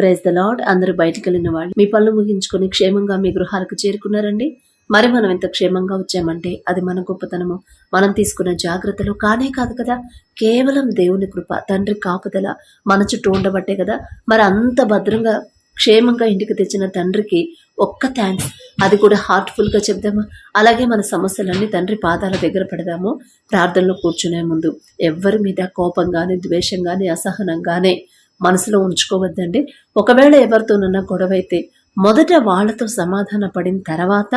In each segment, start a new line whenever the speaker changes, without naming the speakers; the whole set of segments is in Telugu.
ప్రైజ్ ద లాడ్ అందరూ బయటికి వెళ్ళిన వాళ్ళు మీ పనులు ముగించుకొని క్షేమంగా మీ గృహాలకు చేరుకున్నారండి. మరి మనం ఇంత క్షేమంగా వచ్చామంటే అది మన గొప్పతనము? మనం తీసుకున్న జాగ్రత్తలు కానే కాదు కదా? కేవలం దేవుని కృప తండ్రి కాపుదల మన చుట్టూ ఉండబట్టే కదా? మరి అంత భద్రంగా క్షేమంగా ఇంటికి తెచ్చిన తండ్రికి ఒక్క థ్యాంక్స్ అది కూడా హార్ట్ఫుల్గా చెప్దామా? అలాగే మన సమస్యలన్నీ తండ్రి పాదాల దగ్గర పెడదాము? ప్రార్థనలో కూర్చునే ముందు ఎవ్వరి మీద కోపం కానీ ద్వేషం కానీ అసహనం కానీ మనసులో ఉంచుకోవద్దండి. ఒకవేళ ఎవరితోనన్నా గొడవ అయితే మొదట వాళ్ళతో సమాధాన పడిన తర్వాత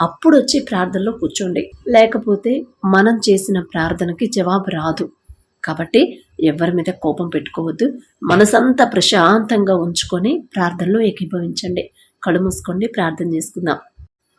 అప్పుడు వచ్చి ప్రార్థనలో కూర్చోండి. లేకపోతే మనం చేసిన ప్రార్థనకి జవాబు రాదు. కాబట్టి ఎవరి మీద కోపం పెట్టుకోవద్దు. మనసంతా ప్రశాంతంగా ఉంచుకొని ప్రార్థనలో ఏకీభవించండి. కళ్ళు మూసుకోండి ప్రార్థన చేసుకుందాం.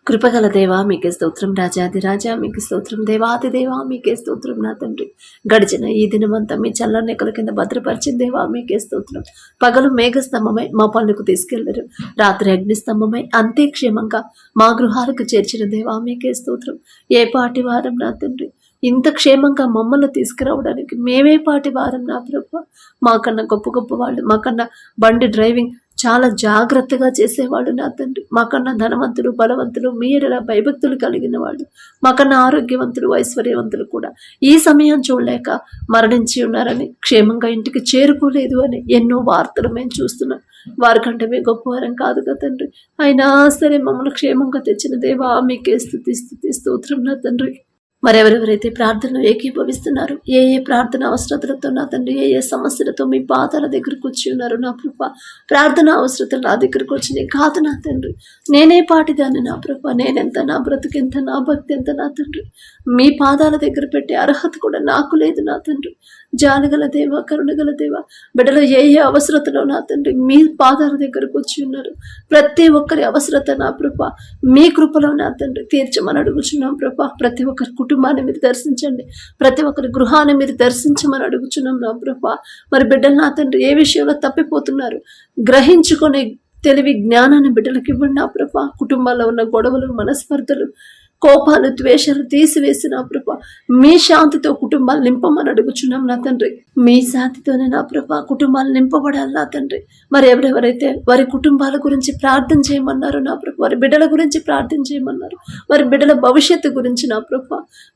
కృపగల దేవా మీకే స్తోత్రం రాజాది రాజా మీకు స్తోత్రం దేవాది దేవా మీకే స్తోత్రం నా తండ్రి. గడిచిన ఈ దినమంతా మీ చల్ల నెక్కల కింద భద్రపరిచిన దేవా మీకే స్తోత్రం. పగలు మేఘస్తంభమై మా పనులకు తీసుకెళ్ళరు. రాత్రి అగ్నిస్తంభమై అంతే క్షేమంగా మా గృహాలకు చేర్చిన దేవా మీకే స్తోత్రం. ఏ పాటి వారం నా తండ్రి? ఇంత క్షేమంగా మమ్మల్ని తీసుకురావడానికి మేమే పాటి వారం నా ప్రభు. మాకన్నా గొప్ప గొప్ప వాళ్ళు మాకన్నా బండి డ్రైవింగ్ చాలా జాగ్రత్తగా చేసేవాడు నా తండ్రి. మాకన్నా ధనవంతులు బలవంతులు మీరలా భయభక్తులు కలిగిన వాళ్ళు మాకన్నా ఆరోగ్యవంతులు ఐశ్వర్యవంతులు కూడా. ఈ సమయం చూడలేక మరణించి ఉన్నారని క్షేమంగా ఇంటికి చేరుకోలేదు అని ఎన్నో వార్తలు మేము చూస్తున్నాం. వారికంటే మేము గొప్పవారం కాదు కదా తండ్రి. అయినా సరే మమ్మల్ని క్షేమంగా తెచ్చిన దేవా మీకే స్థుతి స్థుతి స్తోత్రం నా తండ్రి. మరెవరెవరైతే ప్రార్థనలు ఏకీభవిస్తున్నారు ఏ ఏ ప్రార్థన అవసరతలతో నా తండ్రి ఏ ఏ సమస్యలతో మీ పాదాల దగ్గరకు వచ్చి ఉన్నారు నా ప్రభ ప్రార్థన అవసరతలు నా దగ్గరకు వచ్చినాయి. కాదు నా తండ్రి నేనే పాటిదాన్ని నా ప్రభ నేనెంత నా బ్రతుకెంత నా భక్తి ఎంత నా తండ్రి. మీ పాదాల దగ్గర పెట్టే అర్హత కూడా నాకు లేదు నా తండ్రి. జానగల దేవ కరుణగల దేవ బిడ్డలు ఏ ఏ అవసరతలో నా తండ్రి మీ పాదాల దగ్గరకు వచ్చి ఉన్నారు. ప్రతి ఒక్కరి అవసరత నా ప్రభ మీ కృపలో నా తండ్రి తీర్చమని అడుగుచున్నాం ప్రభ. ప్రతి ఒక్కరి కుటుంబాన్ని మీరు దర్శించండి. ప్రతి ఒక్కరి గృహాన్ని మీరు దర్శించమని అడుగుచున్నాం నా ప్రభ. మరి బిడ్డలు నా తండ్రి ఏ విషయంలో తప్పిపోతున్నారు? గ్రహించుకొని తెలివి జ్ఞానాన్ని బిడ్డలకు ఇవ్వండి నా ప్రభ. కుటుంబాల్లో ఉన్న గొడవలు మనస్పర్ధలు కోపాలు ద్వేషాలు తీసివేసి నా ప్రభ. మీ శాంతితో కుటుంబాలు నింపమని అడుగుచున్నాం నా తండ్రి. మీ శాంతితోనే నా ప్రభ కుటుంబాలు నింపబడాలి నా తండ్రి. మరి ఎవరెవరైతే వారి కుటుంబాల గురించి ప్రార్థన చేయమన్నారు నా ప్రభ వారి బిడ్డల గురించి ప్రార్థన చేయమన్నారు వారి బిడ్డల భవిష్యత్తు గురించి నా ప్రభ.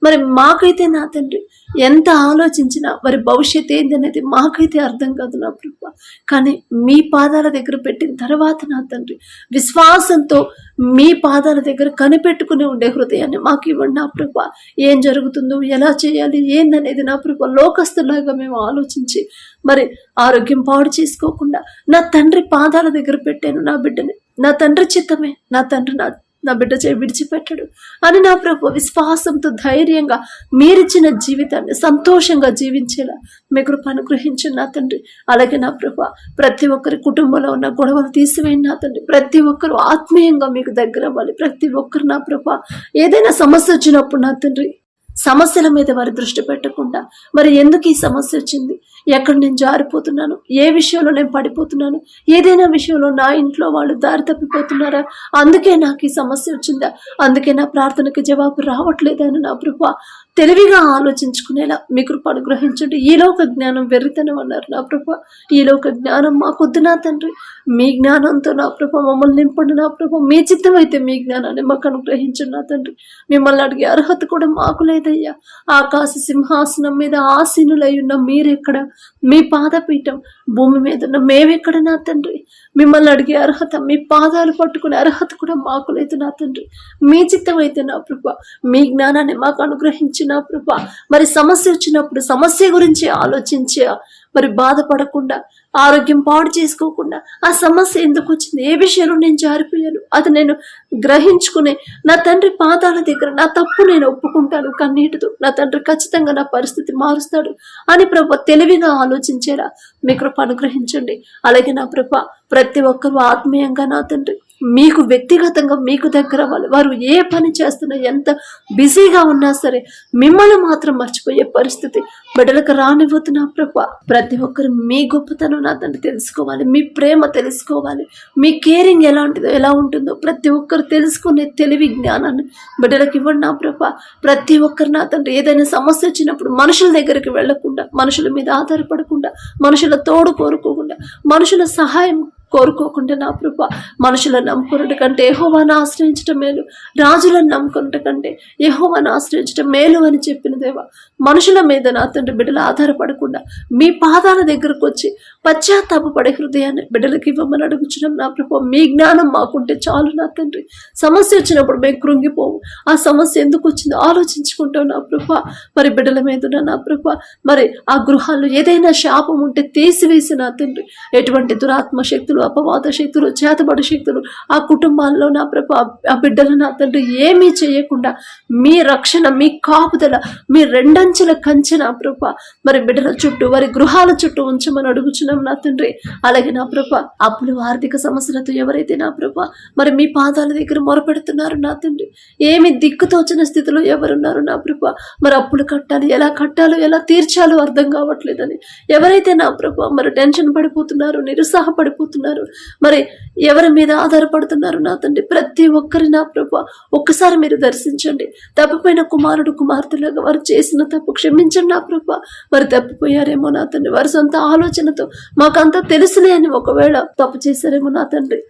మరి మాకైతే నా తండ్రి ఎంత ఆలోచించినా వారి భవిష్యత్ ఏంది అనేది మాకైతే అర్థం కాదు నా ప్రభ. కానీ మీ పాదాల దగ్గర పెట్టిన తర్వాత నా తండ్రి విశ్వాసంతో మీ పాదాల దగ్గర కనిపెట్టుకుని ఉండే హృదయాన్ని మాకు ఇవ్వండి నా ప్రభ. ఏం జరుగుతుందో ఎలా చేయాలి ఏందనేది నా ప్రభ లోకస్తులాగా మేము ఆలోచించి మరి ఆరోగ్యం పాడు చేసుకోకుండా నా తండ్రి పాదాల దగ్గర పెట్టాను నా బిడ్డని. నా తండ్రి చిత్తమే నా తండ్రి నా నా బిడ్డ చేయి విడిచిపెట్టడు. అని నా ప్రభు విశ్వాసంతో ధైర్యంగా మీరిచ్చిన జీవితాన్ని సంతోషంగా జీవించేలా మీ కృప అనుగ్రహించండి నా తండ్రి. అలాగే నా ప్రభు ప్రతి ఒక్కరి కుటుంబంలో ఉన్న గొడవలు తీసివేయండి నా తండ్రి. ప్రతి ఒక్కరు ఆత్మీయంగా మీకు దగ్గర అవ్వాలి. ప్రతి ఒక్కరు నా ప్రభు. ఏదైనా సమస్య వచ్చినప్పుడు నా తండ్రి సమస్యల మీద వారి దృష్టి పెట్టకుండా మరి ఎందుకు ఈ సమస్య వచ్చింది? ఎక్కడ నేను జారిపోతున్నాను? ఏ విషయంలో నేను పడిపోతున్నాను? ఏదైనా విషయంలో నా ఇంట్లో వాళ్ళు దారి తప్పిపోతున్నారా? అందుకే నాకు ఈ సమస్య వచ్చిందా? అందుకే నా ప్రార్థనకి జవాబు రావట్లేదని నా ప్రభు తెలివిగా ఆలోచించుకునేలా మీ కృప అనుగ్రహించండి. ఈలోక జ్ఞానం వెర్రితనం అన్నారు నా ప్రభ. ఈలోక జ్ఞానం మాకొద్దు నా తండ్రి. మీ జ్ఞానంతో నా ప్రభ మమ్మల్ని నింపండి నా ప్రభ. మీ చిత్తం అయితే మీ జ్ఞానాన్ని మాకు అనుగ్రహించండి నా తండ్రి. మిమ్మల్ని అడిగే అర్హత కూడా మాకు లేదయ్యా. ఆకాశ సింహాసనం మీద ఆసీనులై ఉన్న మీరెక్కడ? మీ పాదపీఠం భూమి మీద ఉన్న మేమెక్కడ నా తండ్రి? మిమ్మల్ని అడిగే అర్హత మీ పాదాలు పట్టుకునే అర్హత కూడా మాకు లేదు నా తండ్రి. మీ చిత్తం అయితే నా ప్రభ. మీ జ్ఞానాన్ని మాకు అనుగ్రహించి నా ప్రభ. మరి సమస్య వచ్చినప్పుడు సమస్య గురించి ఆలోచించే మరి బాధపడకుండా ఆరోగ్యం పాడు చేసుకోకుండా ఆ సమస్య ఎందుకు వచ్చింది? ఏ విషయంలో నేను జారిపోయాను? అది నేను గ్రహించుకునే నా తండ్రి పాదాల దగ్గర నా తప్పు నేను ఒప్పుకుంటాను. కన్నీటితో నా తండ్రి ఖచ్చితంగా నా పరిస్థితి మారుస్తాడు అని ప్రభ తెలివిగా ఆలోచించేలా మీ కృప అనుగ్రహించండి. అలాగే నా ప్రభ ప్రతి ఒక్కరూ ఆత్మీయంగా నా తండ్రి. మీకు వ్యక్తిగతంగా మీకు దగ్గర వాళ్ళు వారు ఏ పని చేస్తున్నా ఎంత బిజీగా ఉన్నా సరే మిమ్మల్ని మాత్రం మర్చిపోయే పరిస్థితి బిడ్డలకు రానివ్వతున్నా ప్రభ. ప్రతి ఒక్కరు మీ గొప్పతనం నా తండ్రి తెలుసుకోవాలి మీ ప్రేమ తెలుసుకోవాలి మీ కేరింగ్ ఎలాంటిదో ఎలా ఉంటుందో ప్రతి ఒక్కరు తెలుసుకునే తెలివి జ్ఞానాన్ని బిడ్డలకు ఇవ్వండి నా ప్రభ. ప్రతి ఒక్కరు నా తండ్రి ఏదైనా సమస్య వచ్చినప్పుడు మనుషుల దగ్గరికి వెళ్ళకుండా మనుషుల మీద ఆధారపడకుండా మనుషుల తోడు కోరుకోకుండా మనుషుల సహాయం కోరుకోకుండా నా ప్రభ మనుషులను నమ్ముకున్నట్టు కంటే యహోవాను ఆశ్రయించటం మేలు. రాజులను నమ్ముకున్నట్టు కంటే యహోవాను ఆశ్రయించటం మేలు అని చెప్పిన దేవా మనుషుల మీద నా తండ్రి బిడ్డలు ఆధారపడకుండా మీ పాదాల దగ్గరకు వచ్చి పశ్చాత్తాపడే హృదయాన్ని బిడ్డలకి ఇవ్వమని అడుగుచున్నాం నా ప్రభు. మీ జ్ఞానం మాకుంటే చాలు నా తండ్రి. సమస్య వచ్చినప్పుడు మేము కృంగిపోము. ఆ సమస్య ఎందుకు వచ్చిందో ఆలోచించుకుంటాం నా ప్రభ. మరి బిడ్డల మీద నా ప్రభ మరి ఆ గృహాల్లో ఏదైనా శాపం ఉంటే తీసివేసి నా తండ్రి. ఎటువంటి దురాత్మ శక్తులు అపవాద శక్తులు చేతబడి శక్తులు ఆ కుటుంబాల్లో నా ప్రభ ఆ బిడ్డలు నా తండ్రి ఏమీ చేయకుండా మీ రక్షణ మీ కాపుదల మీ రెండంచెల కంచె నా ప్రభ మరి బిడ్డల చుట్టూ వారి గృహాల చుట్టూ ఉంచమని అడుగుచున్నాం నా తండ్రి. అలాగే నా ప్రభ అప్పులు ఆర్థిక సమస్యలతో ఎవరైతే నా ప్రభ మరి మీ పాదాల దగ్గర మొరపెడుతున్నారు నా తండ్రి ఏమి దిక్కుతోచిన స్థితిలో ఎవరున్నారు నా ప్రభ మరి అప్పులు కట్టాలి ఎలా కట్టాలో ఎలా తీర్చాలో అర్థం కావట్లేదని ఎవరైతే నా ప్రభ మరి టెన్షన్ పడిపోతున్నారు నిరుత్సాహపడిపోతున్నారు మరి ఎవరి మీద ఆధారపడుతున్నారు నా తండ్రి? ప్రతి ఒక్కరి నా ప్రభు ఒక్కసారి మీరు దర్శించండి. తప్పిపోయిన కుమారుడు కుమార్తెలాగా వారు చేసిన తప్పు క్షమించండి నా ప్రభు. వారు తప్పిపోయారేమో నా తండ్రి? వారి సొంత ఆలోచనతో మాకంతా తెలుసులే అని ఒకవేళ తప్పు చేశారేమో నా తండ్రి.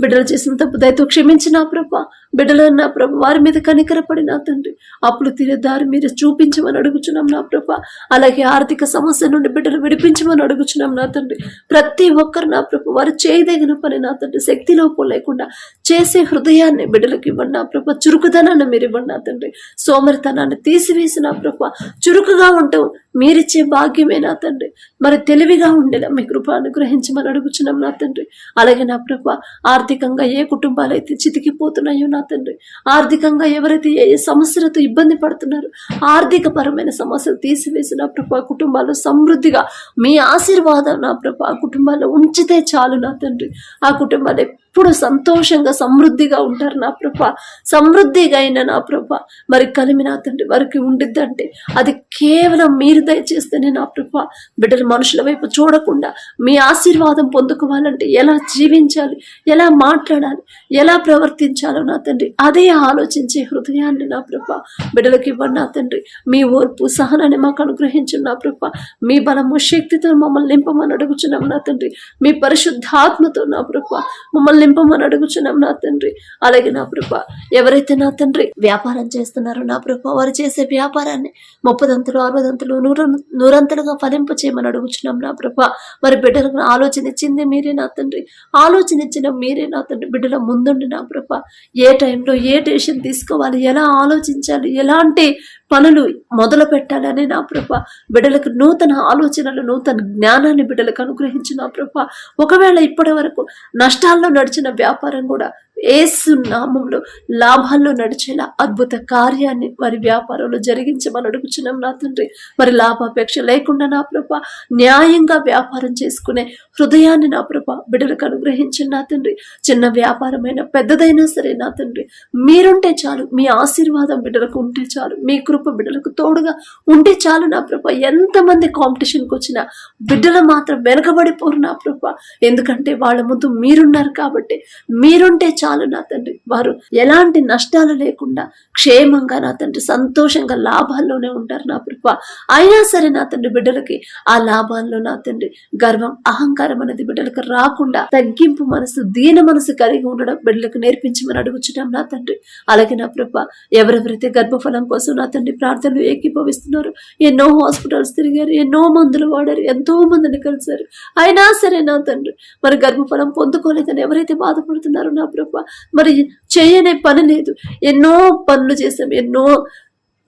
బిడ్డలు చేసిన తప్పు దయతో క్షమించి నా ప్రభ. బిడ్డలు నా ప్రభ వారి మీద కనికరపడి నా తండ్రి. అప్పుడు తీరే దారి మీరు చూపించమని అడుగుచున్నాం నా ప్రభ. అలాగే ఆర్థిక సమస్య నుండి బిడ్డలు విడిపించమని అడుగుచున్నాం నా తండ్రి. ప్రతి ఒక్కరు నా ప్రభ వారు చేయదగిన పని నా తండ్రి. శక్తి లోపం లేకుండా చేసే హృదయాన్ని బిడ్డలకు ఇవ్వండి నా ప్రభ చురుకుదనాన్ని మీరు ఇవ్వండి నా తండ్రి. సోమరితనాన్ని తీసివేసిన నా ప్రభ చురుకుగా ఉంటాం మీరిచ్చే భాగ్యమే నా తండ్రి. మరి తెలివిగా ఉండేలా మీ కృప అనుగ్రహించమని అడుగుచున్నాం నా తండ్రి. అలాగే నా ప్రభ ఆర్థికంగా ఏ కుటుంబాలు అయితే చితికిపోతున్నాయో నా తండ్రి ఆర్థికంగా ఎవరైతే ఏ ఏ సమస్యలతో ఇబ్బంది పడుతున్నారో ఆర్థిక పరమైన సమస్యలు తీసివేసిన నా ప్రభ కుటుంబాల్లో సమృద్ధిగా మీ ఆశీర్వాదం నా ప్రభ ఆ కుటుంబాల్లో ఉంచితే చాలు నా తండ్రి. ఆ కుటుంబాలు ఎప్పుడు సంతోషంగా సమృద్ధిగా ఉంటారు నా ప్రభ. సమృద్ధిగా అయిన నా ప్రభ. మరి కలిమి నా తండ్రి వారికి ఉండిద్దంటే అది కేవలం మీరు దయచేస్తేనే నా ప్రభ. బిడ్డలు మనుషుల వైపు చూడకుండా మీ ఆశీర్వాదం పొందుకోవాలంటే ఎలా జీవించాలి ఎలా మాట్లాడాలి ఎలా ప్రవర్తించాలో నా తండ్రి అదే ఆలోచించే హృదయాన్ని నా ప్రభ. బిడ్డలకి ఇవ్వండి నా తండ్రి. మీ ఓర్పు సహనాన్ని మాకు అనుగ్రహించిన నా ప్రభ. మీ బలము శక్తితో మమ్మల్ని నింపమని అడుగుచున్నాం నా తండ్రి. మీ పరిశుద్ధాత్మతో నా ప్రభ. మమ్మల్ని నింపమని అడుగుచున్నాం నా తండ్రి. అలాగే నా ప్రభ ఎవరైతే నా తండ్రి వ్యాపారం చేస్తున్నారో నా ప్రభ వారు చేసే వ్యాపారాన్ని ముప్పదంతులు అరవదంతులు నూరు నూరంతలుగా ఫలింప చేయమని అడుగుచున్నాం నా ప్రభ. మరి బిడ్డలకు ఆలోచన ఇచ్చింది మీరే నా తండ్రి. ఆలోచన ఇచ్చిన మీరే నా తండ్రి. బిడ్డల ముందుండి నా ప్రభ ఏ టైంలో ఏ డెసిషన్ తీసుకోవాలి ఎలా ఆలోచించాలి ఎలాంటి పనులు మొదలు పెట్టాలని నా ప్రభ బిడ్డలకు నూతన ఆలోచనలు నూతన జ్ఞానాన్ని బిడ్డలకు అనుగ్రహించిన నా ప్రభ. ఒకవేళ ఇప్పటి వరకు నష్టాల్లో నడిచిన వ్యాపారం కూడా ఏసు నామంలో లాభాల్లో నడిచేలా అద్భుత కార్యాన్ని మరి వ్యాపారంలో జరిగించమని అడుగుచున్నాం నా తండ్రి. మరి లాభాపేక్ష లేకుండా నా ప్రభ న్యాయంగా వ్యాపారం చేసుకునే హృదయాన్ని నా ప్రభ బిడ్డలకు అనుగ్రహించండి నా తండ్రి. చిన్న వ్యాపారమైన పెద్దదైనా సరే నా తండ్రి. మీరుంటే చాలు మీ ఆశీర్వాదం బిడ్డలకు ఉంటే చాలు మీ కృప బిడ్డలకు తోడుగా ఉంటే చాలు నా ప్రభ. ఎంతమంది కాంపిటీషన్కి వచ్చినా బిడ్డలు మాత్రం వెనకబడిపోరు నా ప్రభ. ఎందుకంటే వాళ్ళ ముందు మీరున్నారు కాబట్టి మీరుంటే చాలు నా తండ్రి. వారు ఎలాంటి నష్టాలు లేకుండా క్షేమంగా నా తండ్రి సంతోషంగా లాభాల్లోనే ఉంటారు నా ప్రభా. అయినా సరే నా తండ్రి బిడ్డలకి ఆ లాభాల్లో నా తండ్రి గర్వం అహంకారం అనేది బిడ్డలకు రాకుండా తగ్గింపు మనసు దీన మనసు కలిగి ఉండడం బిడ్డలకు నేర్పించమని అడుగుచున్నాం నా తండ్రి. అలాగే నా ప్రభా ఎవరెవరైతే గర్భఫలం కోసం నా తండ్రి ప్రార్థనలు ఏకీభవిస్తున్నారు ఎన్నో హాస్పిటల్స్ తిరిగారు ఎన్నో మందులు వాడారు ఎంతో మందిని కలిశారు. అయినా సరే నా తండ్రి మరి గర్భఫలం పొందుకోలేదని ఎవరైతే బాధపడుతున్నారో నా ప్రభ మరి చేయనే పని లేదు. ఎన్నో పనులు చేసాం ఎన్నో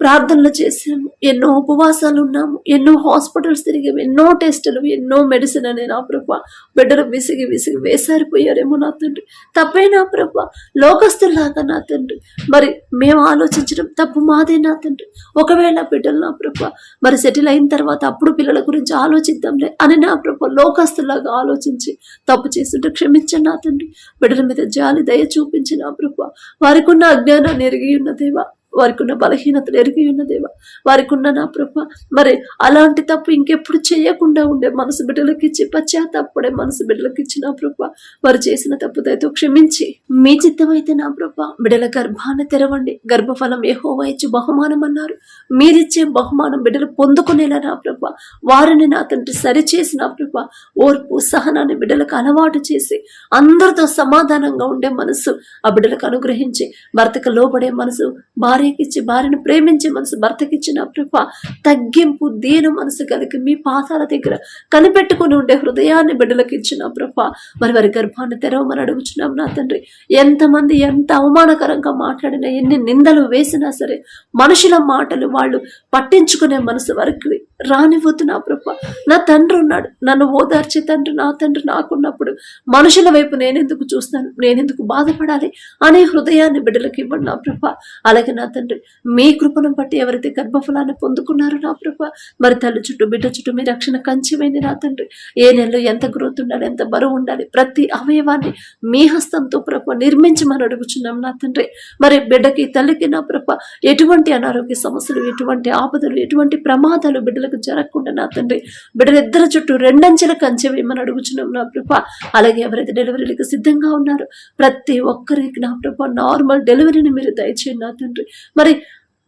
ప్రార్థనలు చేసాము ఎన్నో ఉపవాసాలు ఉన్నాము. ఎన్నో హాస్పిటల్స్ తిరిగాము. ఎన్నో టెస్టులు ఎన్నో మెడిసిన్ అనే నా ప్రభ బిడ్డలు విసిగి విసిగి వేసారిపోయారేమో నా తండ్రి. తప్పే నా ప్రభ లోకస్తులాగా నా తండ్రి. మరి మేము ఆలోచించడం తప్పు మాదే నా తండ్రి. ఒకవేళ బిడ్డలు నా ప్రభ మరి సెటిల్ అయిన తర్వాత అప్పుడు పిల్లల గురించి ఆలోచిద్దాంలే అని నా ప్రభ లోకస్తులాగా ఆలోచించి తప్పు చేస్తుంటే క్షమించండి నా తండ్రి. బిడ్డల మీద జాలి దయ చూపించి నా ప్రభ వారికి ఉన్న అజ్ఞానాన్ని ఎరిగి ఉన్న దేవా వారికి ఉన్న బలహీనతలు ఎరిగి ఉన్న దేవా వారికి ఉన్న నా ప్రభ. మరి అలాంటి తప్పు ఇంకెప్పుడు చేయకుండా ఉండే మనసు బిడ్డలకు ఇచ్చి పశ్చాత్తాపడే మనసు బిడ్డలకు ఇచ్చి నా ప్రభ. వారు చేసిన తప్పు క్షమించి. మీ చిత్తమైతే నా ప్రభ. బిడ్డల గర్భాన్ని తెరవండి. గర్భఫలం ఏహోవా ఇచ్చి బహుమానం అన్నారు. మీరిచ్చే బహుమానం బిడ్డలు పొందుకునేలా నా ప్రభ. వారిని నా తండ్రి సరిచేసి నా ప్రభ. ఓర్పు సహనాన్ని బిడ్డలకు అలవాటు చేసి అందరితో సమాధానంగా ఉండే మనసు ఆ బిడ్డలకు అనుగ్రహించి భర్తకు లోబడే మనసు భార్యకిచ్చి భార్యను ప్రేమించే మనసు భర్తకిచ్చిన ప్రభ తగ్గింపు దీన మనసు కలిగి మీ పాదాల దగ్గర కనిపెట్టుకుని ఉండే హృదయాన్ని బిడ్డలకు ఇచ్చిన ప్రభ మరి వారి గర్భాన్ని తెరవమని అడుగుచున్నాం నా తండ్రి. ఎంతమంది ఎంత అవమానకరంగా మాట్లాడినా ఎన్ని నిందలు వేసినా సరే మనుషుల మాటలు వాళ్ళు పట్టించుకునే మనసు వారికి రానివ్వద్దు నా ప్రభ. నా తండ్రి ఉన్నాడు. నన్ను ఓదార్చే తండ్రి నా తండ్రి నాకున్నప్పుడు మనుషుల వైపు నేనెందుకు చూస్తాను? నేనెందుకు బాధపడాలి? అనే హృదయాన్ని బిడ్డలకు ఇవ్వండి నా ప్రభ. అలాగే నా తండ్రి మీ కృపను బట్టి ఎవరైతే గర్భఫలాన్ని పొందుకున్నారో నా ప్రభ మరి తల్లి చుట్టూ బిడ్డ చుట్టూ మీ రక్షణ కంచెమైంది నా తండ్రి. ఏ నెలలో ఎంత గ్రోత్ ఉండాలి ఎంత బరువు ఉండాలి ప్రతి అవయవాన్ని మీ హస్తంతో ప్రభ నిర్మించమని అడుగుచున్నాం నా తండ్రి. మరి బిడ్డకి తల్లికి నా ప్రభ ఎటువంటి అనారోగ్య సమస్యలు ఎటువంటి ఆపదలు ఎటువంటి ప్రమాదాలు బిడ్డలకు బిడ్డలకు జరగకుండా నా తండ్రి బిడ్డలిద్దరి చుట్టూ రెండంచెల కంచె వేయమని అడుగుచున్నాం నా ప్రభ. అలాగే ఎవరైతే డెలివరీలకు సిద్ధంగా ఉన్నారో ప్రతి ఒక్కరికి నా ప్రభ నార్మల్ డెలివరీని మీరు దయచేయండి నా తండ్రి. మరి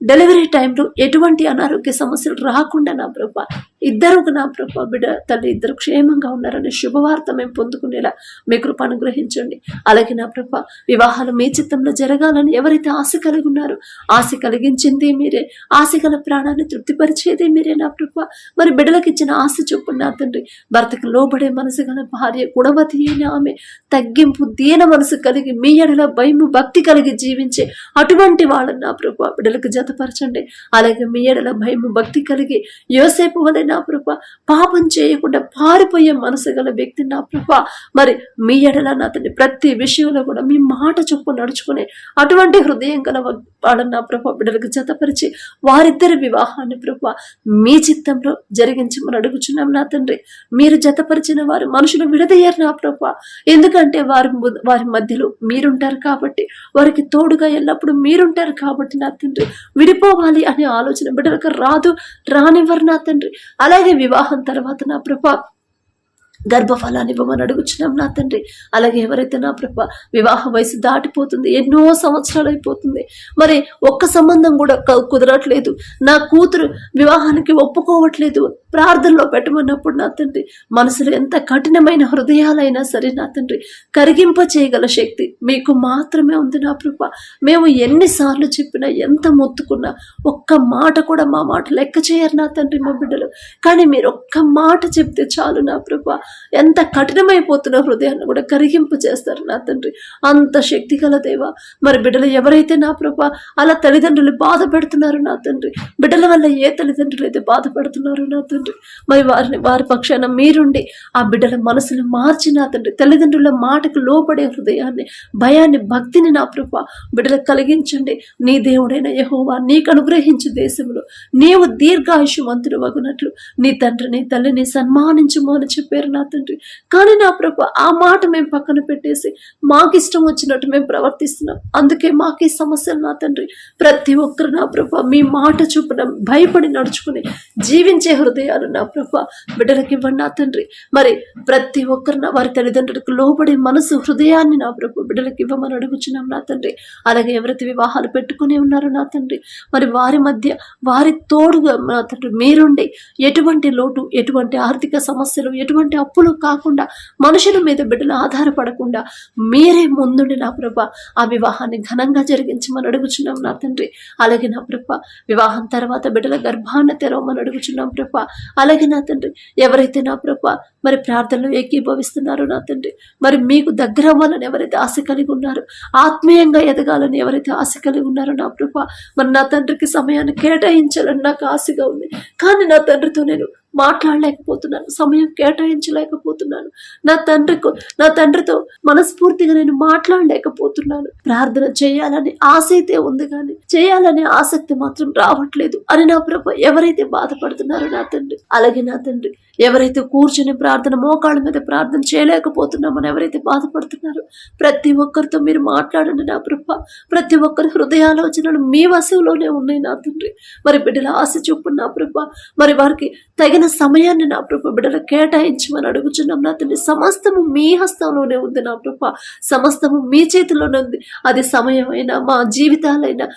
డెలివరీ టైంలో ఎటువంటి అనారోగ్య సమస్యలు రాకుండా నా ప్రభా ఇద్దరు నా ప్రభ బిడ్డ తల్లి ఇద్దరు క్షేమంగా ఉన్నారనే శుభవార్త మేము పొందుకునేలా మీ కృప అనుగ్రహించండి. అలాగే నా ప్రభ వివాహాలు మీ చిత్తంలో జరగాలని ఎవరైతే ఆశ కలిగి ఉన్నారో ఆశ కలిగించింది మీరే ఆశ గల ప్రాణాన్ని తృప్తిపరిచేది మీరే నా ప్రభ. మరి బిడ్డలకు ఇచ్చిన ఆశ చొప్పున నా తండ్రి భర్తకు లోబడే మనసు గల భార్య గుణవతి అయిన ఆమె తగ్గింపు దీన మనసు కలిగి మీ ఎడల భయము భక్తి కలిగి జీవించే అటువంటి వాళ్ళని నా ప్రభ బిడ్డలకు జతపరచండి. అలాగే మీ ఎడల భయము భక్తి కలిగి యోసేపు వలె నా ప్రభ పాపం చేయకుండా పారిపోయే మనసు గల వ్యక్తి నా ప్రభ. మరి మీ ఎడల నా తండ్రి ప్రతి విషయంలో కూడా మీ మాట చొప్పు నడుచుకునే అటువంటి హృదయం గల వాళ్ళని నా ప్రభ బిడ్డలకు జతపరిచి వారిద్దరి వివాహాన్ని ప్రభ మీ చిత్తంలో జరిగించమని అడుగుచున్నాం నా తండ్రి. మీరు జతపరిచిన వారు మనుషులు విడదయ్యారు నా ప్రభ. ఎందుకంటే వారి వారి మధ్యలో మీరుంటారు కాబట్టి వారికి తోడుగా ఎల్లప్పుడూ మీరుంటారు కాబట్టి నా తండ్రి. విడిపోవాలి అనే ఆలోచన బిడ్డలకు రాదు రానివ్వరు నా తండ్రి. అలాగే వివాహం తర్వాత నా ప్రభా గర్భఫలాన్ని ఇవ్వమని అడుగుచున్నాం నా తండ్రి. అలాగే ఎవరైతే నా ప్రభ వివాహ వయసు దాటిపోతుంది ఎన్నో సంవత్సరాలు అయిపోతుంది మరి ఒక్క సంబంధం కూడా కుదరట్లేదు. నా కూతురు వివాహానికి ఒప్పుకోవట్లేదు. ప్రార్థనలో పెట్టమన్నప్పుడు నా తండ్రి మనసులో ఎంత కఠినమైన హృదయాలైనా సరే నా తండ్రి కరిగింప చేయగల శక్తి మీకు మాత్రమే ఉంది నా ప్రభ. మేము ఎన్నిసార్లు చెప్పినా ఎంత మొత్తుకున్నా ఒక్క మాట కూడా మా మాట లెక్క చేయరు నా తండ్రి మా బిడ్డలు. కానీ మీరు ఒక్క మాట చెప్తే చాలు నా ప్రభ. ఎంత కఠినమైపోతున్న హృదయాన్ని కూడా కరిగింపు చేస్తారు నా తండ్రి. అంత శక్తి గల దేవ మరి బిడ్డలు ఎవరైతే నా ప్రభ అలా తల్లిదండ్రులు బాధ పెడుతున్నారు నా తండ్రి. బిడ్డల వల్ల ఏ తల్లిదండ్రులు అయితే బాధపడుతున్నారు నా తండ్రి. మరి వారిని వారి పక్షాన మీరుండి ఆ బిడ్డల మనసును మార్చి నా తండ్రి. తల్లిదండ్రుల మాటకు లోపడే హృదయాన్ని భయాన్ని భక్తిని నా ప్రభ బిడ్డలకు కలిగించండి. నీ దేవుడైన యహోవా నీకు అనుగ్రహించు దేశంలో నీవు దీర్ఘాయుష్మంతుడు వగునట్లు నీ తండ్రిని తల్లిని సన్మానించుమో అని చెప్పారు నా తండ్రి కానీ నా ప్రభు ఆ మాట మేము పక్కన పెట్టేసి మాకు ఇష్టం వచ్చినట్టు మేము ప్రవర్తిస్తున్నాం. అందుకే మాకే సమస్యలు నా తండ్రి. ప్రతి ఒక్కరు నా ప్రభు మీ మాట చూపడం భయపడి నడుచుకుని జీవించే హృదయాలు నా ప్రభు బిడ్డలకి ఇవ్వండి నా తండ్రి. మరి ప్రతి ఒక్కరు నా వారి తల్లిదండ్రులకు లోబడే మనసు హృదయాన్ని నా ప్రభు బిడ్డలకి ఇవ్వమని అడుగుచున్నాం నా తండ్రి. అలాగే ఎవరైతే వివాహాలు పెట్టుకుని ఉన్నారు నా తండ్రి మరి వారి మధ్య వారి తోడుగా నా తండ్రి మీరుండి ఎటువంటి లోటు ఎటువంటి ఆర్థిక సమస్యలు ఎటువంటి అప్పులు కాకుండా మనుషుల మీద బిడ్డలు ఆధారపడకుండా మీరే ముందుండి నా ప్రభ ఆ వివాహాన్ని ఘనంగా జరిగించమని అడుగుచున్నాం నా తండ్రి. అలాగే నా ప్రభ వివాహం తర్వాత బిడ్డల గర్భాన్ని తెరవమని అడుగుచున్నాం ప్రభ. అలాగే నా తండ్రి ఎవరైతే నా ప్రభ మరి ప్రార్థనలు ఏకీభవిస్తున్నారో నా తండ్రి మరి మీకు దగ్గర అవ్వాలని ఎవరైతే ఆశ కలిగి ఉన్నారో ఆత్మీయంగా ఎదగాలని ఎవరైతే ఆశ కలిగి ఉన్నారో నా ప్రభ మరి నా తండ్రికి సమయాన్ని కేటాయించాలని నాకు ఆశగా ఉంది. కానీ నా తండ్రితో నేను మాట్లాడలేకపోతున్నాను. సమయం కేటాయించలేకపోతున్నాను. నా తండ్రికు నా తండ్రితో మనస్ఫూర్తిగా నేను మాట్లాడలేకపోతున్నాను. ప్రార్థన చేయాలని ఆశ అయితే ఉంది కానీ చేయాలనే ఆసక్తి మాత్రం రావట్లేదు. అని నా ప్రభు ఎవరైతే బాధపడుతున్నారో నా తండ్రి అలాగే నా తండ్రి. ఎవరైతే కూర్చొని ప్రార్థన మోకాళ్ళ మీద ప్రార్థన చేయలేకపోతున్నామని ఎవరైతే బాధపడుతున్నారో ప్రతి ఒక్కరితో మీరు మాట్లాడండి నా ప్రభ. ప్రతి ఒక్కరి హృదయాలోచనలు మీ వశంలోనే ఉన్నాయి నా తండ్రి. మరి బిడ్డల ఆశ చూపు నా ప్రభ. మరి వారికి తగిన సమయాన్ని నా ప్రభ బిడ్డలు కేటాయించమని అడుగుచున్నాం నా తండ్రి. సమస్తము మీ హస్తంలోనే ఉంది నా ప్రభ. సమస్తము మీ చేతిలోనే ఉంది. అది సమయమైనా మా జీవితాలైనా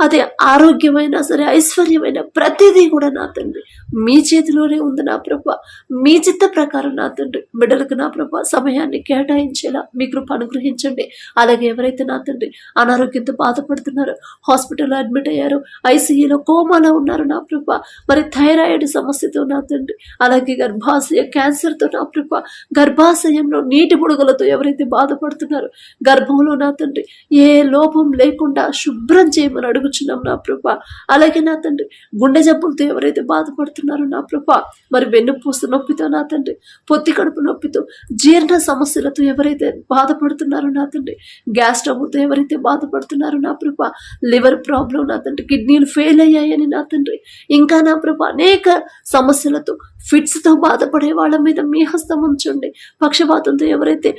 అదే ఆరోగ్యమైనా సరే ఐశ్వర్యమైన ప్రతిదీ కూడా నా తండ్రి. మీ చేతిలోనే ఉంది నా ప్రభ. మీ చిత్త ప్రకారం నా తండ్రి. బిడ్డలకు నా ప్రభ సమయాన్ని కేటాయించేలా మీ కృప అనుగ్రహించండి. అలాగే ఎవరైతే నా తండ్రి అనారోగ్యంతో బాధపడుతున్నారో హాస్పిటల్లో అడ్మిట్ అయ్యారో ఐసీయూలో కోమాలో ఉన్నారు నా ప్రభ మరి థైరాయిడ్ సమస్యతో నా తండ్రి అలాగే గర్భాశయ క్యాన్సర్తో నా ప్రభ గర్భాశయంలో నీటి బుడగలతో ఎవరైతే బాధపడుతున్నారో గర్భంలో నా తండ్రి ఏ లోపం లేకుండా శుభ్రం చేయమని అడుగు అడుగుచున్నాం నా ప్రభ. అలాగే నా తండ్రి గుండె జబ్బులతో ఎవరైతే బాధపడుతున్నారో నా ప్రభ మరి వెన్నుపూస నొప్పితో నా తండ్రి పొత్తి కడుపు నొప్పితో జీర్ణ సమస్యలతో ఎవరైతే బాధపడుతున్నారో నా తండ్రి గ్యాస్ ట్రబుల్తో ఎవరైతే బాధపడుతున్నారో నా ప్రభ లివర్ ప్రాబ్లం నా తండ్రి కిడ్నీలు ఫెయిల్ అయ్యాయని నా తండ్రి ఇంకా నా ప్రభ అనేక సమస్యలతో ఫిట్స్తో బాధపడే వాళ్ళ మీద మీ హస్తం ఉంచండి. పక్షపాతంతో ఎవరైతే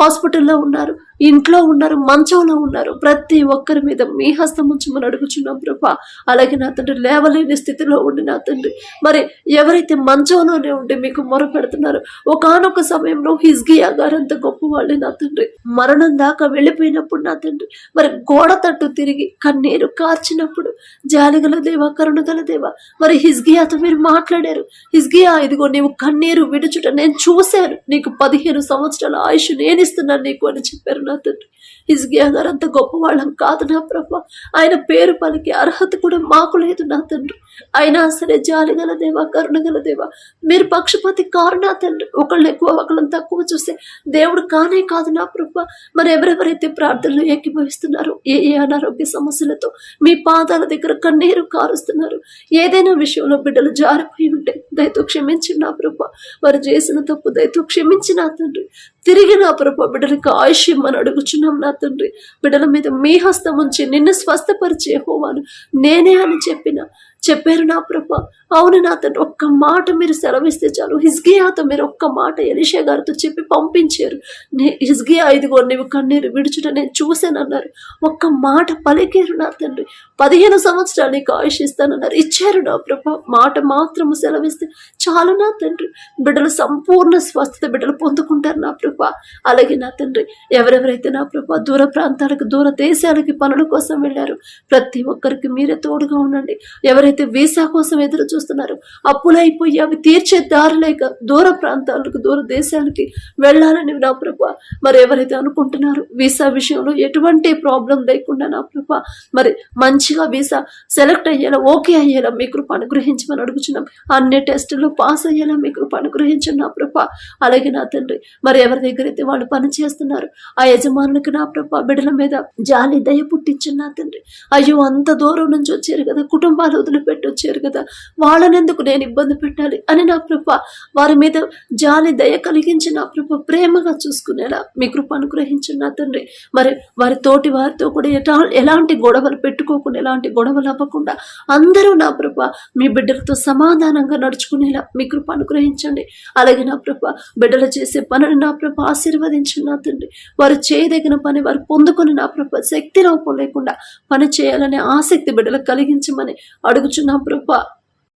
హాస్పిటల్లో ఉన్నారు ఇంట్లో ఉన్నారు మంచంలో ఉన్నారు. ప్రతి ఒక్కరి మీద మీ హస్తం ఉంచమని అడుగుచున్నాం ప్రభా. అలాగే నా తండ్రి లేవలేని స్థితిలో ఉండి నా తండ్రి. మరి ఎవరైతే మంచంలోనే ఉండి మీకు మొర పెడుతున్నారు ఒకనొక సమయంలో హిజ్గియా గారు అంత గొప్పవాళ్ళే నా తండ్రి. మరణం దాకా వెళ్ళిపోయినప్పుడు నా తండ్రి. మరి గోడ తట్టు తిరిగి కన్నీరు కార్చినప్పుడు జాలిగల దేవా కరుణగల దేవా మరి హిజ్గియాతో మీరు మాట్లాడారు. హిజ్గియా ఇదిగో నీవు కన్నీరు విడుచుట నేను చూశాను. నీకు పదిహేను సంవత్సరాల ఆయుష్ నేను ఇస్తున్నాను నీకు అని చెప్పారు నా తండ్రి. హిజ్గియా గారు అంత గొప్పవాళ్ళం కాదు నా ప్రభ. ఆయన పేరు పలికి అర్హత కూడా మాకు లేదు నా తండ్రి. అయినా సరే జాలిగల దేవా కరుణ గల దేవా మీరు పక్షపాతి కారు నా తండ్రి. ఒకళ్ళని ఎక్కువ ఒకళ్ళని తక్కువ చూస్తే దేవుడు కానే కాదు నా ప్రభ. మరి ఎవరెవరైతే ప్రార్థనలు ఏకీభవిస్తున్నారు ఏ ఏ అనారోగ్య సమస్యలతో మీ పాదాల దగ్గర కన్నీరు కారుస్తున్నారు ఏదైనా విషయంలో బిడ్డలు జారిపోయి ఉంటే దయతో క్షమించి నా ప్రభ. వారు చేసిన తప్పు దయతో క్షమించి నా తండ్రి. తిరిగి నా ప్రభ బిడ్డలకు ఆయుష్యం అని అడుగుచున్నాం నా తండ్రి బిడ్డల మీద మీ హస్తం ఉంచి నిన్ను స్వస్థపరిచే హోవాను నేనే అని చెప్పిన. చెప్పారు నా ప్రభ. అవును నా తండ్రి ఒక్క మాట మీరు సెలవిస్తే చాలు. హిజ్గియాతో మీరు ఒక్క మాట ఎలిషా గారితో చెప్పి పంపించారు. నే హిజ్గియా ఇదిగో నీవు కన్నీరు విడుచుట నేను చూశానన్నారు. ఒక్క మాట పలికారు నా తండ్రి. పదిహేను సంవత్సరాలు నీకు ఆయుష్ ఇస్తానన్నారు. ఇచ్చారు నా ప్రభ. మాట మాత్రము సెలవిస్తే చాలు నా తండ్రి. బిడ్డలు సంపూర్ణ స్వస్థత బిడ్డలు పొందుకుంటారు నా ప్రభ. అలాగే నా తండ్రి ఎవరెవరైతే నా ప్రభ దూర ప్రాంతాలకు దూర దేశాలకి పనుల కోసం వెళ్ళారు ప్రతి ఒక్కరికి మీరే తోడుగా ఉండండి. ఎవరైతే వీసా కోసం ఎదురు చూస్తున్నారు అప్పులైపోయి అవి తీర్చే దారి లేక దూర ప్రాంతాలకు దూర దేశాలకి వెళ్ళాలని నా ప్రభ. మరి ఎవరైతే అనుకుంటున్నారో వీసా విషయంలో ఎటువంటి ప్రాబ్లం లేకుండా నా ప్రభ. మరి మంచిగా వీసా సెలెక్ట్ అయ్యేలా ఓకే అయ్యేలా మీ కృప అనుగ్రహించమని అడుగుచున్నాం. అన్ని టెస్టులు పాస్ అయ్యేలా మీ కృప అనుగ్రహించండి నా ప్రభ. అలాగే నా తండ్రి మరి ఎవరి దగ్గర అయితే వాళ్ళు పని చేస్తున్నారు ఆ యజమానులకు నా ప్రభ బిడ్డల మీద జాలి దయ పుట్టించిన నా తండ్రి. అయ్యో అంత దూరం నుంచి వచ్చారు కదా కుటుంబాలు వదిలిపెట్టి వచ్చారు కదా వాళ్ళనెందుకు నేను ఇబ్బంది పెట్టాలి అని నా కృప వారి మీద జాలి దయ కలిగించి నా కృప ప్రేమగా చూసుకునేలా మీ కృప అనుగ్రహించిన నా తండ్రి. మరి వారి తోటి వారితో కూడా ఎటా ఎలాంటి గొడవలు పెట్టుకోకుండా ఎలాంటి గొడవలు అవ్వకుండా అందరూ నా కృప మీ బిడ్డలతో సమాధానంగా నడుచుకునేలా మీ కృప అనుగ్రహించండి. అలాగే నా ప్రభ బిడ్డలు చేసే పనిని నా ప్రభ ఆశీర్వదించండి నా తండ్రి. వారు చేయదగిన పని వారు పొందుకొని నా ప్రభ శక్తి లోపం లేకుండా పని చేయాలనే ఆసక్తి బిడ్డలకు కలిగించమని అడుగు అడుగుచున్నాం ప్రభా.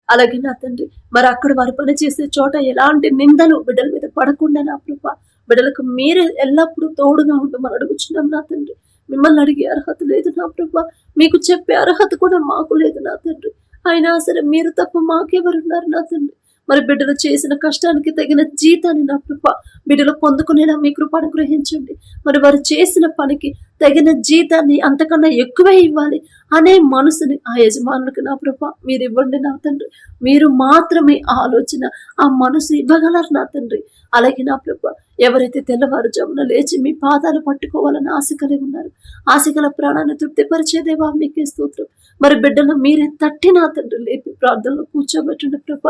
అలాగే నా తండ్రి మరి అక్కడ వారు పని చేసే చోట ఎలాంటి నిందలు బిడ్డల మీద పడకుండా నా ప్రభా. బిడ్డలకు మీరే ఎల్లప్పుడూ తోడుగా ఉండమని అడుగుచున్నాం నా తండ్రి. మిమ్మల్ని అడిగే అర్హత లేదు నా ప్రభా. మీకు చెప్పే అర్హత కూడా మాకు లేదు నా తండ్రి. అయినా సరే మీరు తప్ప మాకెవరున్నారు నా తండ్రి? మరి బిడ్డలు చేసిన కష్టానికి తగిన జీతాన్ని నా కృప బిడ్డలు పొందుకునేలా మీ కృప అనుగ్రహించండి మరి వారు చేసిన పనికి తగిన జీతాన్ని అంతకన్నా ఎక్కువే ఇవ్వాలి అనే మనసుని ఆ యజమానులకు నా కృప మీరు ఇవ్వండి నా తండ్రి. మీరు మాత్రమే ఆలోచన ఆ మనసు ఇవ్వగలరు నా తండ్రి. అలాగే నా ప్రభ ఎవరైతే తెల్లవారుజామున లేచి మీ పాదాలు పట్టుకోవాలని ఆశ కలిగి ఉన్నారు ఆశ గల ప్రాణాన్ని తృప్తిపరిచేదేవా మీకే స్తోత్రం. మరి బిడ్డలు మీరే తట్టి నా తండ్రి లేపి ప్రార్థనలో కూర్చోబెట్టండి ప్రభ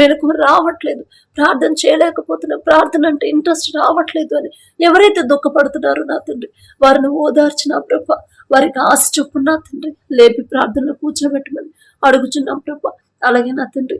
మెలకు రావట్లేదు. ప్రార్థన చేయలేకపోతున్నా ప్రార్థన అంటే ఇంట్రెస్ట్ రావట్లేదు అని ఎవరైతే దుఃఖపడుతున్నారో నా తండ్రి వారిని ఓదార్చిన ప్రభ వారికి ఆశ చొప్పున నా తండ్రి. లేపి ప్రార్థనలో కూర్చోబెట్టమని అడుగుచున్నాం ప్రభ. అలాగే నా తండ్రి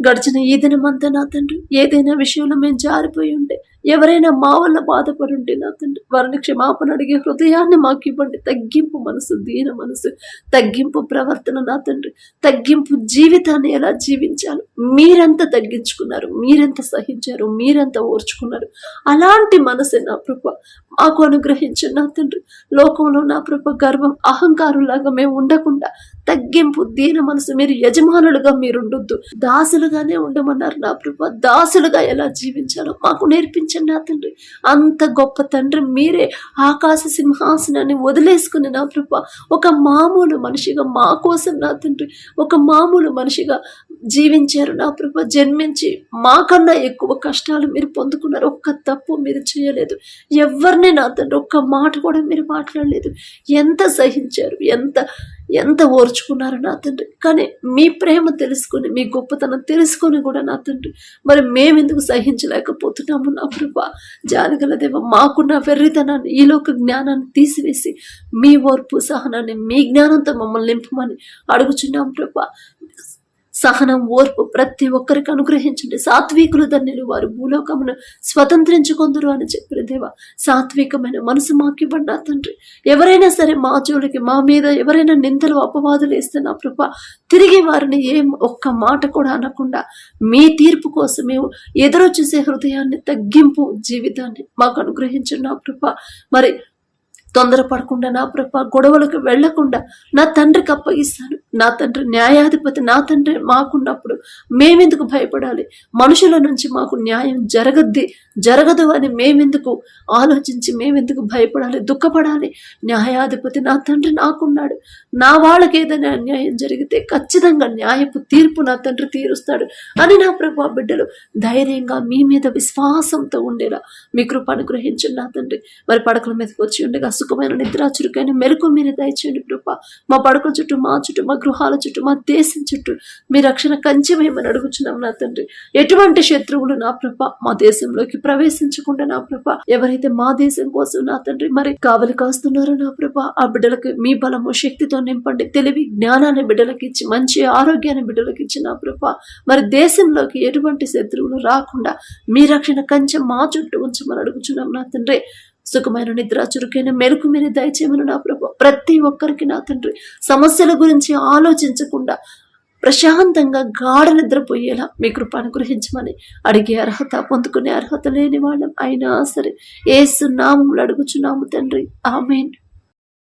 గడిచిన ఈ దినమంతా నా తండ్రి ఏదైనా విషయంలో మేము జారిపోయి ఉంటే ఎవరైనా మా వల్ల బాధపడి ఉంటే నా తండ్రి వారిని క్షమాపణ అడిగే హృదయాన్ని మాకు ఇవ్వండి. తగ్గింపు మనసు దీన మనసు తగ్గింపు ప్రవర్తన నా తండ్రి. తగ్గింపు జీవితాన్ని ఎలా జీవించాలి మీరెంత తగ్గించుకున్నారు. మీరెంత సహించారు మీరెంత ఓర్చుకున్నారు అలాంటి మనసే నా ప్రభ. మాకు అనుగ్రహించండి నా తండ్రి. లోకంలో నా ప్రభ గర్వం అహంకారులాగా మేము ఉండకుండా తగ్గింపు దీన మనసు మీరు యజమానులుగా మీరు ఉండొద్దు దాసులుగానే ఉండమన్నారు నా ప్రభ. దాసులుగా ఎలా జీవించాలో మాకు నేర్పించండి. నా తండ్రి. అంత గొప్ప తండ్రి మీరే. ఆకాశ సింహాసనాన్ని వదిలేసుకుని నా ప్రభ ఒక మామూలు మనిషిగా మా కోసం నా తండ్రి ఒక మామూలు మనిషిగా జీవించారు నా ప్రభ. జన్మించి మాకన్నా ఎక్కువ కష్టాలు మీరు పొందుకున్నారు. ఒక్క తప్పు మీరు చేయలేదు. ఎవరిని నా తండ్రి ఒక్క మాట కూడా మీరు మాట్లాడలేదు. ఎంత సహించారు ఎంత ఎంత ఓర్చుకున్నారు నా తండ్రి. కానీ మీ ప్రేమ తెలుసుకొని మీ గొప్పతనం తెలుసుకొని కూడా నా తండ్రి. మరి మేమెందుకు సహించలేకపోతున్నాము నా ప్రభా? జానగల దేవ మాకున్న వెర్రితనాన్ని ఈలోక జ్ఞానాన్ని తీసివేసి మీ ఓర్పు సహనాన్ని మీ జ్ఞానంతో మమ్మల్ని నింపమని అడుగుచున్నాం ప్రభా. సహనం ఓర్పు ప్రతి ఒక్కరికి అనుగ్రహించండి. సాత్వికులు ధన్యులు వారు. భూలోకమును స్వతంత్రించుకొందరు అని చెప్పిన దేవ సాత్వికమైన మనసు మాకివ్వండి నా తండ్రి. ఎవరైనా సరే మా జోలికి మా మీద ఎవరైనా నిందలు అపవాదులు వేస్తే నా ప్రభ తిరిగి వారిని ఏం ఒక్క మాట కూడా అనకుండా మీ తీర్పు కోసమే ఎదురు చూసే హృదయాన్ని తగ్గింపు జీవితాన్ని మాకు అనుగ్రహించండి నా ప్రభ. మరి తొందరపడకుండా నా ప్రభ గొడవలకు వెళ్ళకుండా నా తండ్రికి అప్పగిస్తాను నా తండ్రి న్యాయాధిపతి నా తండ్రి మాకున్నప్పుడు మేమెందుకు భయపడాలి? మనుషుల నుంచి మాకు న్యాయం జరగద్ది. జరగదు అని మేమెందుకు ఆలోచించి మేమెందుకు భయపడాలి దుఃఖపడాలి? న్యాయాధిపతి నా తండ్రి నాకున్నాడు. నా వాళ్ళకి ఏదైనా అన్యాయం జరిగితే ఖచ్చితంగా న్యాయపు తీర్పు నా తండ్రి తీరుస్తాడు అని నా ప్రభు బిడ్డలు ధైర్యంగా మీ మీద విశ్వాసంతో ఉండేలా మీ కృప అనుగ్రహించండి నా తండ్రి. మరి పడకల మీదకి వచ్చి ఉండగా సుఖమైన నిద్ర చురుకైన మెలకు మీరు దయచేయండి కృప మా పడకల చుట్టూ మా చుట్టూ మా గృహాల చుట్టూ మా దేశం చుట్టూ మీ రక్షణ కంచెమేమని అడుగుచున్నాం నా తండ్రి. ఎటువంటి శత్రువులు నా ప్రభ మా దేశంలోకి ప్రవేశించకుండా నా ప్రభ ఎవరైతే మా దేశం కోసం నా తండ్రి మరి కావలి కాస్తున్నారో నా ప్రభ ఆ బిడ్డలకు మీ బలము శక్తితో నింపండి. తెలివి జ్ఞానాన్ని బిడ్డలకి ఇచ్చి మంచి ఆరోగ్యాన్ని బిడ్డలకి ఇచ్చి నా ప్రభ మరి దేశంలోకి ఎటువంటి శత్రువులు రాకుండా మీ రక్షణ కంచె మా చుట్టూ ఉంచమని అడుగుచున్నాం నా తండ్రి. సుఖమైన నిద్ర చురుకైన మెలకు మీరు దయచేయమని నా ప్రభు ప్రతి ఒక్కరికి నా తండ్రి. సమస్యల గురించి ఆలోచించకుండా ప్రశాంతంగా గాఢ నిద్రపోయేలా మీ కృప అనుగ్రహించమని అడిగే అర్హత పొందుకునే అర్హత లేని వాళ్ళం. అయినా సరే ఏసు నామములు అడుగుచున్నాము తండ్రి. ఆమెన్.